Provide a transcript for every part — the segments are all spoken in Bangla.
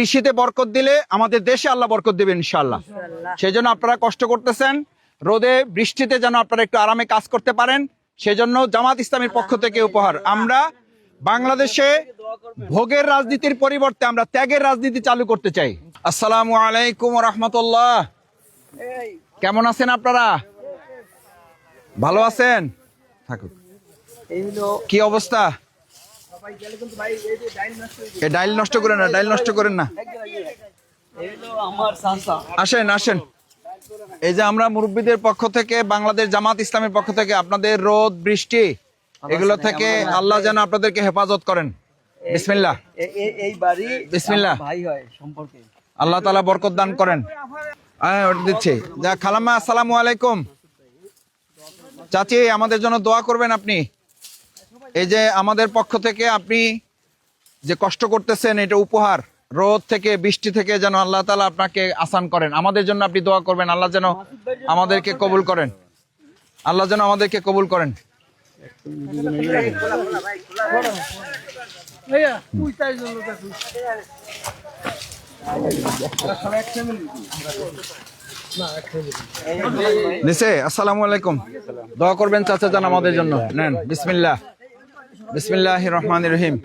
কৃষিতে বরকত দিলে আমাদের দেশে আল্লাহ বরকত দেবেন ইনশাল্লাহ সেই জন্য আপনারা কষ্ট করতেছেন রোদে বৃষ্টিতে যেন আপনারা একটু আরামে কাজ করতে পারেন সেজন্য জামাত ইসলামের পক্ষ থেকে উপহার। আমরা বাংলাদেশে ভোগের রাজনীতির পরিবর্তে আমরা ত্যাগের রাজনীতি চালু করতে চাই। আসসালামু আলাইকুম রহমতুল্লাহ। কেমন আছেন আপনারা? ভালো আছেন? থাকুক। কি অবস্থা? ডাইল নষ্ট করেন না, ডাইল নষ্ট করেন না। আসেন আসেন। এই যে আমরা মুরব্বীদের পক্ষ থেকে, বাংলাদেশ জামাত ইসলামের পক্ষ থেকে আপনাদের রোদ, বৃষ্টি, এগুলো থেকে আল্লাহ যেন আপনাদেরকে হেফাজত করেন। বিসমিল্লাহ। এই বাড়ি বিসমিল্লাহ। আল্লাহ তালা বরকত দান করেন। দিচ্ছি। যা, খালাম্মা, আসসালামু আলাইকুম। চাচি, আমাদের জন্য দোয়া করবেন আপনি। এই যে আমাদের পক্ষ থেকে আপনি যে কষ্ট করতেছেন এটা উপহার রোদ থেকে বৃষ্টি থেকে যেন আল্লাহ তালা আপনাকে আসান করেন। আমাদের জন্য আপনি দোয়া করবেন আল্লাহ যেন আমাদেরকে কবুল করেন। আল্লাহ যেন আমাদেরকে কবুল করেন। নিচে আসসালামু আলাইকুম। দোয়া করবেন চাচা যান আমাদের জন্য। নেন বিসমিল্লাহ। বিসমিল্লাহ রহমান রহিম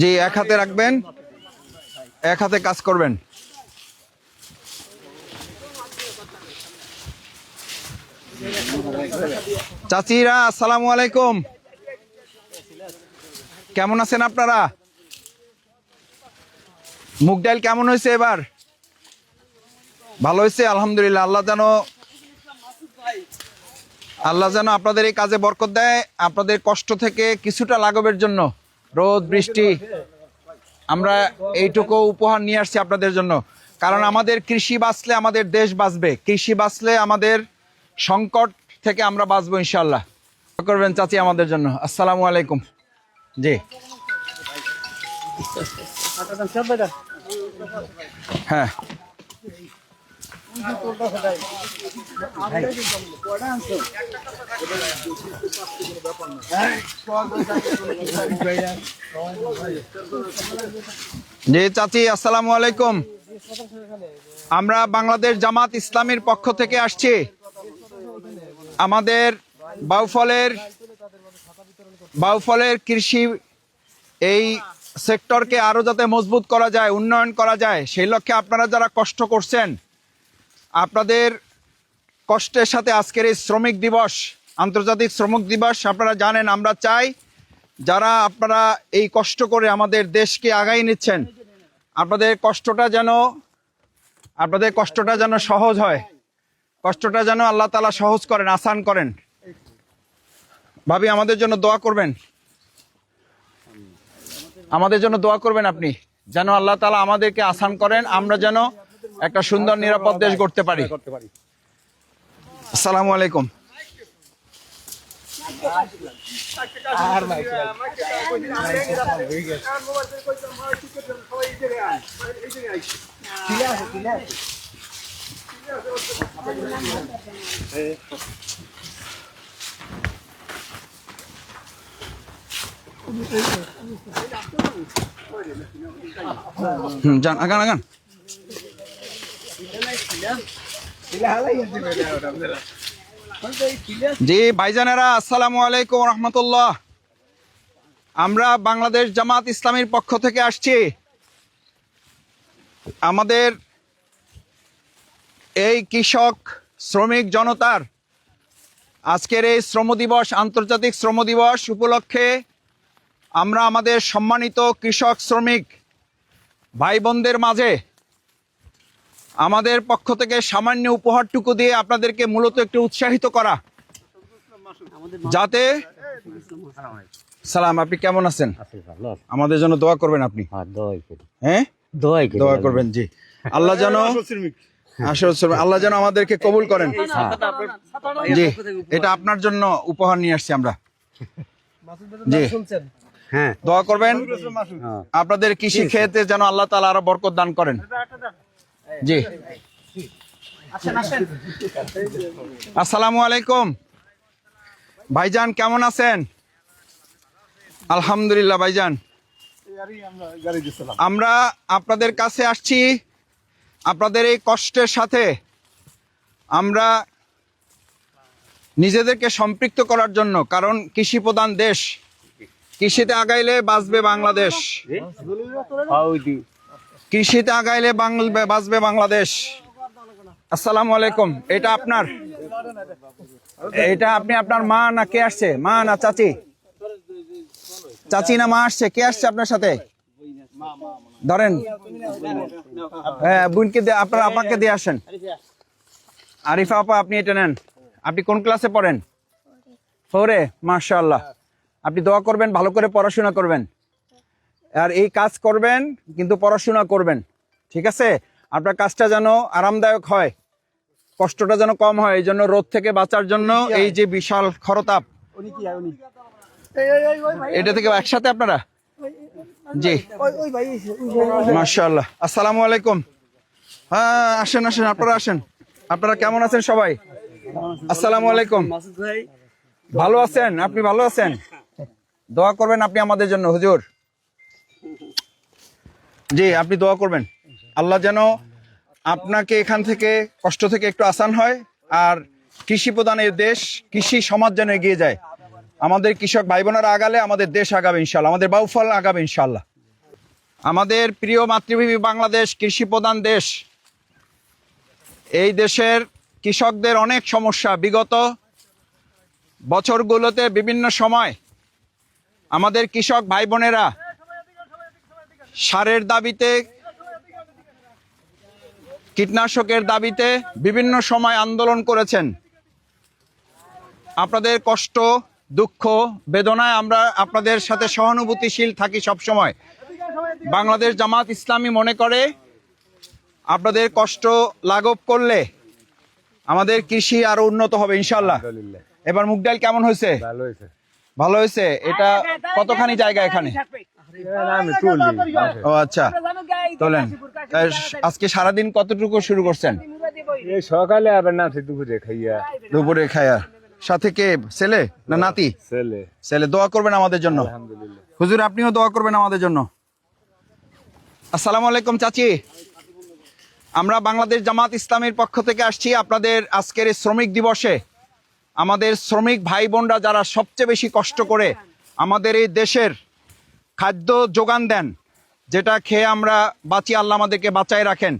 জি, এক হাতে রাখবেন, এক হাতে কাজ করবেন। চাচিরা, আসসালামু আলাইকুম। কেমন আছেন আপনারা? মুগ ডাল কেমন হয়েছে এবার? ভালো হয়েছে? আলহামদুলিল্লাহ, আল্লাহ যেন আল্লাহ যেন আপনাদের এই কাজে বরকত দেয়, আপনাদের কষ্ট থেকে কিছুটা লাঘবের জন্য। রোদ, বৃষ্টি, আমরা এইটুকু উপহার নিয়ে আসছি আপনাদের জন্য। কারণ আমাদের কৃষি বাঁচলে আমাদের দেশ বাঁচবে। কৃষি বাঁচলে আমাদের সংকট থেকে আমরা বাঁচবো ইনশাল্লাহ করবেন চাচি আমাদের জন্য। আসসালামু আলাইকুম। জি। হ্যাঁ। জি চাচি, আসসালামু আলাইকুম। আমরা বাংলাদেশ জামাত ইসলামের পক্ষ থেকে আসছি। আমাদের বাউফলের বাউফলের কৃষি এই সেক্টরকে আরও যাতে মজবুত করা যায়, উন্নয়ন করা যায়, সেই লক্ষ্যে আপনারা যারা কষ্ট করছেন আপনাদের কষ্টের সাথে আজকের এই শ্রমিক দিবস, আন্তর্জাতিক শ্রমিক দিবস, আপনারা জানেন, আমরা চাই যারা আপনারা এই কষ্ট করে আমাদের দেশকে আগাই নিচ্ছেন, আপনাদের কষ্টটা যেন, আপনাদের কষ্টটা যেন সহজ হয়, কষ্টটা যেন আল্লাহ তালা সহজ করেন, আসান করেন। ভাবি, আমাদের জন্য দোয়া করবেন। আমাদের জন্য দোয়া করবেন আপনি, যেন আল্লাহ তালা আমাদেরকে আসান করেন, আমরা যেন একটা সুন্দর নিরাপদ দেশ গড়তে পারি। আসসালামু আলাইকুম। হুম যান আগান আগান। জি, ভাইজানেরা, আসসালামু আলাইকুম রহমতুল্লাহ। আমরা বাংলাদেশ জামাত ইসলামীর পক্ষ থেকে আসছি। আমাদের এই কৃষক শ্রমিক জনতার আজকের এই শ্রম দিবস, আন্তর্জাতিক শ্রম দিবস উপলক্ষে আমরা আমাদের সম্মানিত কৃষক শ্রমিক ভাই বোনদের মাঝে আমাদের পক্ষ থেকে সামান্য উপহারটুকু দিয়ে আপনাদেরকে মূলত একটু উৎসাহিত করা। যাতে সালাম আপনি কেমন আছেন? আমাদের জন্য দোয়া করবেন আপনি। হ্যাঁ হ্যাঁ? দোয়া করবেন জি। আল্লাহ যেন আল্লাহ যেন আমাদেরকে কবুল করেন। জি এটা আপনার জন্য উপহার নিয়ে আসছি আমরা। জি। হ্যাঁ। দোয়া করবেন। হ্যাঁ। আপনাদের কৃষি খেতে যেন আল্লাহ তালা আরও বরকত দান করেন। জি। আসসালামু আলাইকুম। ভাইজান কেমন আছেন? আলহামদুলিল্লাহ ভাইজান। আমরা আপনাদের কাছে আসছি আপনাদের এই কষ্টের সাথে। আমরা নিজেদেরকে সম্পৃক্ত করার জন্য কারণ কৃষি প্রধান দেশ। কৃষিতে আগাইলে বাঁচবে বাংলাদেশ। কৃষিতে আগাইলে বাঁচবে বাংলাদেশ। আসসালামু আলাইকুম। এটা আপনার? এটা আপনি আপনার মা না কে আসছে? মা না চাচি? চাচি না মা আসছে? কে আসছে আপনার সাথে? ধরেন। হ্যাঁ বোনকে আপনার আপাকে দিয়ে আসেন। আরিফা আপা, আপনি এটা নেন। আপনি কোন ক্লাসে পড়েন? ফোরে? মাশাআল্লাহ। আপনি দোয়া করবেন, ভালো করে পড়াশোনা করবেন। আর এই কাজ করবেন কিন্তু পড়াশোনা করবেন ঠিক আছে? আপনার কাজটা যেন আরামদায়ক হয় কষ্টটা যেন কম হয় এই জন্য রোদ থেকে বাঁচার জন্য এই যে বিশাল খরতাপ। এটা থেকে একসাথে আপনারা? জি। মাশাআল্লাহ। আসসালামু আলাইকুম। হ্যাঁ আসেন আসেন আপনারা আসেন। আপনারা কেমন আছেন সবাই? আসসালামু আলাইকুম। ভালো আছেন? আপনি ভালো আছেন? দোয়া করবেন আপনি আমাদের জন্য হুজুর। জি, আপনি দোয়া করবেন। আল্লাহ যেন আপনাকে এখান থেকে কষ্ট থেকে একটু আসান হয়, আর কৃষি প্রধানের দেশ, কৃষি সমাজ যেন এগিয়ে যায়। আমাদের কৃষক ভাই বোনেরা আগালে আমাদের দেশ আগাবে ইনশাল্লাহ আমাদের বাউফল আগাবে ইনশাল্লাহ আমাদের প্রিয় মাতৃভূমি বাংলাদেশ, কৃষি প্রধান দেশ। এই দেশের কৃষকদের অনেক সমস্যা। বিগত বছরগুলোতে বিভিন্ন সময় আমাদের কৃষক ভাই বোনেরা সারের দাবিতে কীটনাশকের দাবিতে বিভিন্ন সময় আন্দোলন করেছেন। আপনাদের কষ্ট দুঃখ বেদনায় আমরা আপনাদের সাথে সহানুভূতিশীল থাকি সব সময় বাংলাদেশ জামাত ইসলামী মনে করে আপনাদের কষ্ট লাঘব করলে আমাদের কৃষি আরও উন্নত হবে ইনশাল্লাহ এবার মুগ ডাল কেমন হয়েছে? ভালো হয়েছে। ভালো হয়েছে। এটা কতখানি জায়গা এখানে? ও আচ্ছা। তোলেন। আজকে সারাদিন কতটুকু শুরু করছেন? এই সকালে আবার না দুপুরে খাইয়া। দুপুরে খায়া সাথে কে? ছেলে না নাতি? ছেলে। ছেলে দোয়া করবেন আমাদের জন্য। হুজুর আপনিও দোয়া করবেন আমাদের জন্য। আসসালামু আলাইকুম চাচি। আমরা বাংলাদেশ জামাত ইসলামের পক্ষ থেকে আসছি আপনাদের আজকের এই শ্রমিক দিবসে। আমাদের শ্রমিক ভাই বোনরা যারা সবচেয়ে বেশি কষ্ট করে আমাদের এই দেশের খাদ্য যোগান দেন, যেটা খেয়ে আমরা বাঁচি, আল্লাহ আমাদেরকে বাঁচায় রাখেন।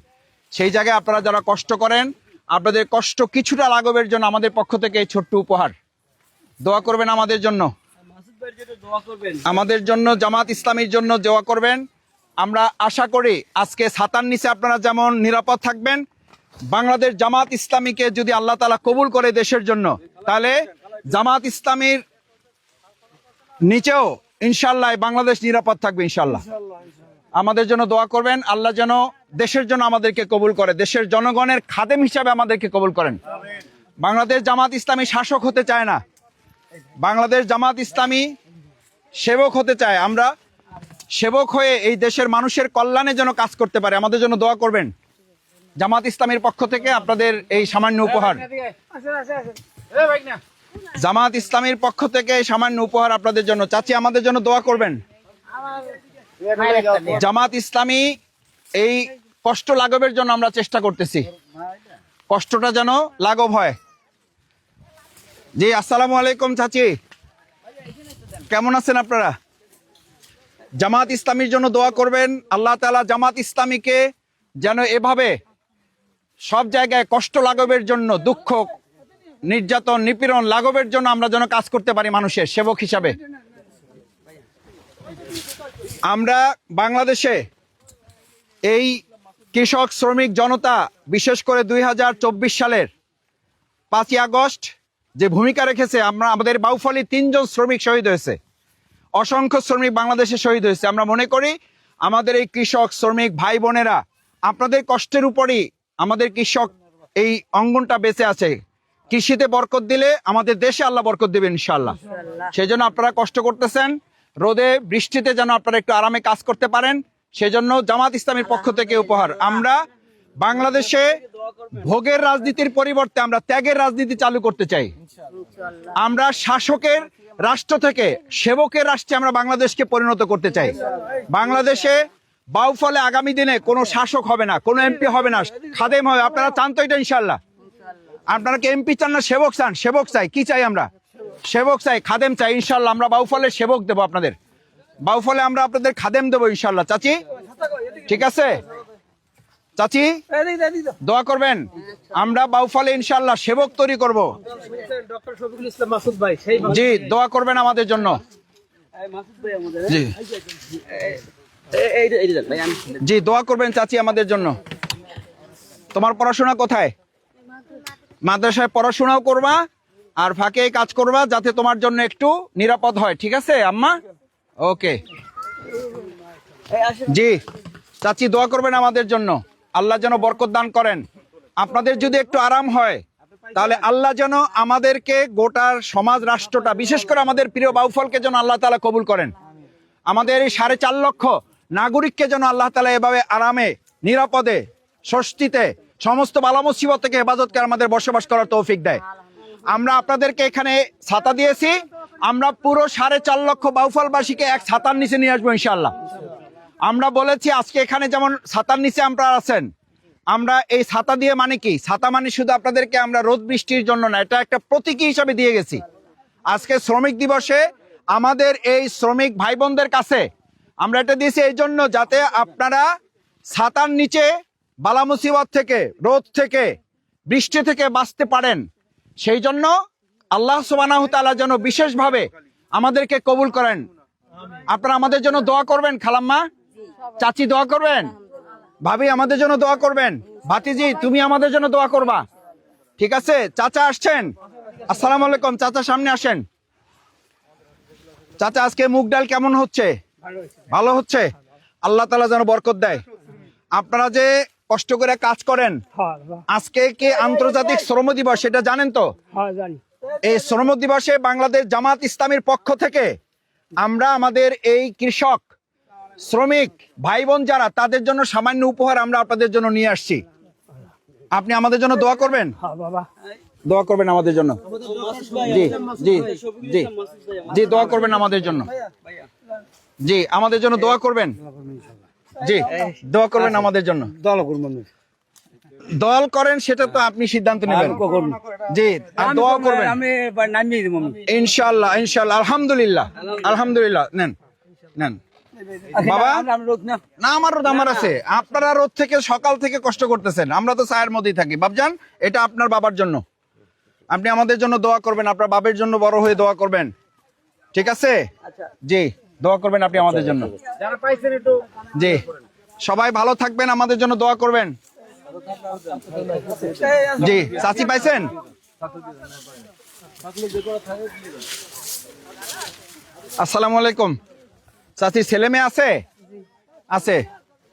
সেই জায়গায় আপনারা যারা কষ্ট করেন, আপনাদের কষ্ট কিছুটা লাঘবের জন্য আমাদের পক্ষ থেকে এই ছোট্ট উপহার। দোয়া করবেন আমাদের জন্য। আমাদের জন্য, জামাত ইসলামীর জন্য দোয়া করবেন। আমরা আশা করি আজকে ছাতার নিচে আপনারা যেমন নিরাপদ থাকবেন, বাংলাদেশ জামাত ইসলামীকে যদি আল্লাহ তালা কবুল করে দেশের জন্য, তাহলে জামাত ইসলামীর নিচেও ইনশাল্লাহ বাংলাদেশ নিরাপদ থাকবে ইনশাল্লাহ। আমাদের জন্য দোয়া করবেন আল্লাহ যেন দেশের জন্য আমাদেরকে কবুল করে দেশের জনগণের খাদেম হিসাবে আমাদেরকে কবুল করেন। বাংলাদেশ জামাত ইসলামী শাসক হতে চায় না। বাংলাদেশ জামাত ইসলামী সেবক হতে চায়। আমরা সেবক হয়ে এই দেশের মানুষের কল্যাণে যেন কাজ করতে পারে আমাদের জন্য দোয়া করবেন। জামাত ইসলামের পক্ষ থেকে আপনাদের এই সামান্য উপহার। জামাত ইসলামের পক্ষ থেকে সামান্য উপহার আপনাদের জন্য। চাচি, আমাদের জন্য দোয়া করবেন। জামাত ইসলামী এই কষ্ট লাঘবের জন্য আমরা চেষ্টা করতেছি। কষ্টটা যেন লাঘব হয়। জি, আসসালামু আলাইকুম, চাচি। কেমন আছেন আপনারা? জামাত ইসলামীর জন্য দোয়া করবেন। আল্লাহ তাআলা জামাত ইসলামীকে যেন এভাবে সব জায়গায় কষ্ট লাঘবের জন্য, দুঃখ নির্যাতন, নিপীড়ন, লাঘবের জন্য আমরা যেন কাজ করতে পারি মানুষের সেবক হিসাবে। আমরা বাংলাদেশে এই কৃষক শ্রমিক জনতা, বিশেষ করে দুই হাজার চব্বিশ সালের পাঁচই আগস্ট যে ভূমিকা রেখেছে, আমরা আমাদের বাউফলি তিনজন শ্রমিক শহীদ হয়েছে। অসংখ্য শ্রমিক বাংলাদেশে শহীদ হয়েছে। আমরা মনে করি আমাদের এই কৃষক, শ্রমিক ভাই বোনেরা, আপনাদের কষ্টের উপরই আমাদের কৃষক এই অঙ্গনটা বেঁচে আছে। কৃষিতে বরকত দিলে আমাদের দেশে আল্লাহ বরকত দেবেন ইনশাল্লাহ সেই জন্য আপনারা কষ্ট করতেছেন রোদে বৃষ্টিতে যেন আপনারা একটু আরামে কাজ করতে পারেন সেজন্য জামাত ইসলামের পক্ষ থেকে উপহার। আমরা বাংলাদেশে ভোগের রাজনীতির পরিবর্তে আমরা ত্যাগের রাজনীতি চালু করতে চাই। আমরা শাসকের রাষ্ট্র থেকে সেবকের রাষ্ট্রে আমরা বাংলাদেশকে পরিণত করতে চাই। বাংলাদেশে বাউফলে আগামী দিনে কোনো শাসক হবে না কোনো এমপি হবে না খাদেম হবে। আপনারা চান তো এটা ইনশাল্লাহ আপনারা এমপি চান না, সেবক চান? সেবক চাই, কি চাই আমরা? সেবক চাই, খাদেম চাই ইনশাল্লাহ আমরা বাউফলে সেবক দেবো আপনাদের। বাউফলে আমরা আপনাদের খাদেম দেবো ইনশাল্লাহ চাচি? ঠিক আছে? চাচি? দোয়া করবেন। আমরা বাউফলে ইনশাল্লাহ সেবক তৈরি করব। জি, দোয়া করবেন আমাদের জন্য। জি, দোয়া করবেন চাচি আমাদের জন্য। তোমার পড়াশোনা কোথায়? মাদ্রাসায় পড়াশোনাও করবা আর ফাঁকে কাজ করবা যাতে তোমার জন্য একটু নিরাপদ হয়, ঠিক আছে আম্মা? ওকে। জি, চাচি দোয়া করবেন আমাদের জন্য। আল্লাহ যেন বরকত দান করেন। আপনাদের যদি একটু আরাম হয়, তাহলে আল্লাহ যেন আমাদেরকে গোটার সমাজ, রাষ্ট্রটা, বিশেষ করে আমাদের প্রিয় বাউফলকে যেন আল্লাহ তালা কবুল করেন। আমাদের এই সাড়ে চার লক্ষ নাগরিককে যেন আল্লাহ তালা এভাবে আরামে, নিরাপদে, স্বস্তিতে সমস্ত বালা মুসিবত থেকে হেফাজতকে আমাদের বসবাস করার তৌফিক দেয়। আমরা আপনাদেরকে এখানে ছাতা দিয়েছি। আমরা পুরো সাড়ে চার লক্ষ বাউফলবাসীকে এক ছাতার নিচে নিয়ে আসব ইনশাল্লাহ আমরা বলেছি, আজকে এখানে যেমন ছাতার নিচে আমরা আছেন, আমরা এই ছাতা দিয়ে মানে কি? ছাতা মানে শুধু আপনাদেরকে আমরা রোদ বৃষ্টির জন্য না, এটা একটা প্রতীকী হিসাবে দিয়ে গেছি। আজকে শ্রমিক দিবসে আমাদের এই শ্রমিক ভাই বোনদের কাছে আমরা এটা দিয়েছি এই জন্য যাতে আপনারা ছাতার নিচে বালা মুসিবত থেকে, রোদ থেকে, বৃষ্টি থেকে বাঁচতে পারেন। সেই জন্য আল্লাহ সুবানাহ তাআলা যেন বিশেষভাবে আমাদেরকে কবুল করেন। আপনারা আমাদের জন্য দোয়া করবেন, খালাম্মা? চাচি, দোয়া করবেন? ভাবি, আমাদের জন্য দোয়া করবেন? ভাতিজি, তুমি আমাদের জন্য দোয়া করবা। ঠিক আছে? চাচা আসছেন? আসসালামু আলাইকুম, চাচা সামনে আসেন। চাচা, আজকে মুগ ডাল কেমন হচ্ছে? ভালো হচ্ছে? আল্লাহ তালা যেন বরকত দেয়। আপনারা যে কষ্ট করে কাজ করেন? আজকে কি আন্তর্জাতিক শ্রম দিবস সেটা জানেন তো? এই শ্রম দিবসে বাংলাদেশ জামাত ইসলামের পক্ষ থেকে আমরা আমাদের এই কৃষক শ্রমিক ভাই বোন যারা তাদের জন্য সামান্য উপহার আমরা আপনাদের জন্য নিয়ে আসছি। আপনি আমাদের জন্য দোয়া করবেন? দোয়া করবেন আমাদের জন্য? জি জি জি। জি দোয়া করবেন আমাদের জন্য। জি আমাদের জন্য দোয়া করবেন? জি দোয়া করবেন আমাদের জন্য। দল করব দল করেন সেটা তো আপনি সিদ্ধান্ত নেবেন। জি আর দোয়া করবেন। আমি নামিয়ে দেবো আমি। ইনশাল্লাহ ইনশাল্লাহ আলহামদুলিল্লাহ আলহামদুলিল্লাহ। নেন নেন। বাবা না। আমার রোদ আমার আছে। আপনারা রোদ থেকে সকাল থেকে কষ্ট করতেছেন। আমরা তো ছায়ের মধ্যেই থাকি। বাবজান এটা আপনার বাবার জন্য। আপনি আমাদের জন্য দোয়া করবেন আপনার বাবের জন্য বড় হয়ে দোয়া করবেন। ঠিক আছে? জি। দোয়া করবেন আপনি আমাদের জন্য। যারা পাইছেন একটু জি। সবাই ভালো থাকবেন আমাদের জন্য দোয়া করবেন। জি চাচি পাইছেন? আসসালামু আলাইকুম। চাচি ছেলে মেয়ে আছে? আছে।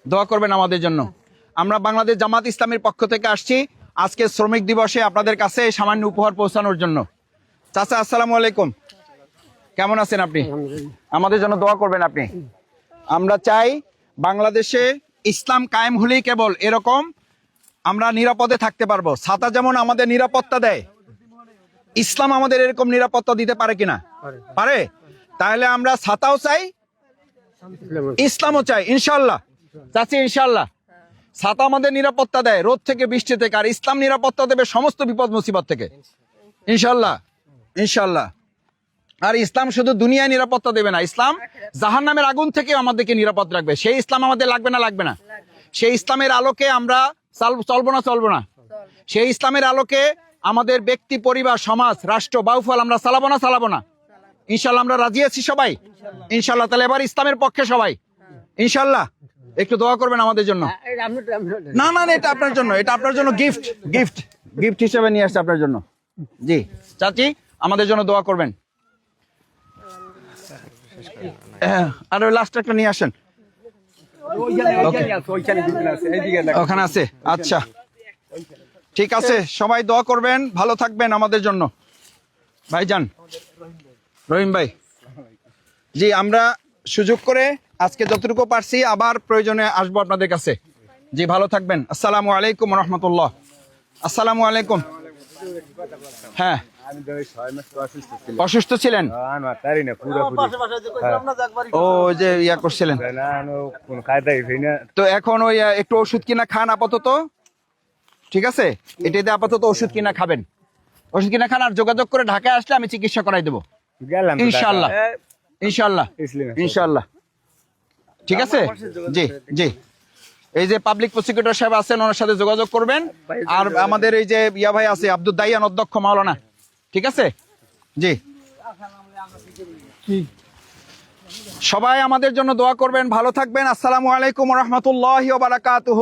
দোয়া করবেন আমাদের জন্য। আমরা বাংলাদেশ জামাত ইসলামের পক্ষ থেকে আসছি আজকে শ্রমিক দিবসে আপনাদের কাছে সামান্য উপহার পৌঁছানোর জন্য। চাচা আসসালামু আলাইকুম। কেমন আছেন আপনি? আমাদের জন্য দোয়া করবেন আপনি। আমরা চাই বাংলাদেশে ইসলাম কায়েম হলেই কেবল এরকম আমরা নিরাপদে থাকতে পারব। ছাতা যেমন আমাদের নিরাপত্তা দেয় ইসলাম আমাদের এরকম নিরাপত্তা দিতে পারে কিনা? পারে। তাহলে আমরা ছাতাও চাই ইসলামও চাই। ইনশাল্লাহ চাচ্ছি ইনশাল্লাহ ছাতা আমাদের নিরাপত্তা দেয় রোদ থেকে বৃষ্টি থেকে আর ইসলাম নিরাপত্তা দেবে সমস্ত বিপদ মুসিবত থেকে। ইনশাল্লাহ ইনশাল্লাহ আর ইসলাম শুধু দুনিয়ায় নিরাপত্তা দেবে না ইসলাম জাহান নামের আগুন থেকে আমাদেরকে নিরাপদ রাখবে। সেই ইসলাম আমাদের লাগবে না লাগবে না? সেই ইসলামের আলোকে আমরা চাল- চলবো না চলবো না? সেই ইসলামের আলোকে আমাদের ব্যক্তি পরিবার সমাজ রাষ্ট্র বাউফল আমরা চালাবো না চালাবো না? ইনশাল্লাহ আমরা রাজি আছি সবাই? ইনশাল্লাহ। তাহলে এবার ইসলামের পক্ষে সবাই? ইনশাল্লাহ? একটু দোয়া করবেন আমাদের জন্য? না না না, এটা আপনার জন্য এটা আপনার জন্য গিফট গিফট গিফট হিসেবে নিয়ে আসছে আপনার জন্য। জি চাচি আমাদের জন্য দোয়া করবেন। হ্যাঁ, আর ওই লাস্ট একটা নিয়ে আসেন। ওখানে আছে আচ্ছা। ঠিক আছে সবাই দোয়া করবেন ভালো থাকবেন আমাদের জন্য। ভাইজান রহিম ভাই। জি আমরা সুযোগ করে আজকে যতটুকু পারছি আবার প্রয়োজনে আসব আপনাদের কাছে। জি ভালো থাকবেন। আসসালামু আলাইকুম রহমতুল্লাহ। আসসালামু আলাইকুম। হ্যাঁ। অসুস্থ ছিলেন? পাশে পাশে যে ও ইয়া করছিলেন। তো এখন ওই একটু ওষুধ কিনা খান আপাতত? ঠিক আছে? এটাতে আপাতত ওষুধ কিনা খাবেন। ওষুধ কিনা খান আর যোগাযোগ করে ঢাকায় আসলে আমি চিকিৎসা করাই দেবো। ইনশাল্লাহ ইনশাল্লাহ ইনশাল্লাহ ঠিক আছে? জি জি। এই যে পাবলিক প্রসিকিউটর সাহেব আছেন ওনার সাথে যোগাযোগ করবেন। আর আমাদের এই যে ইয়া ভাই আছে আব্দুল দাইয়ান অধ্যক্ষ মাওলানা। ঠিক আছে? জি। সবাই আমাদের জন্য দোয়া করবেন ভালো থাকবেন। আসসালামু আলাইকুম রহমতুল্লাহ বারাকাতুহ।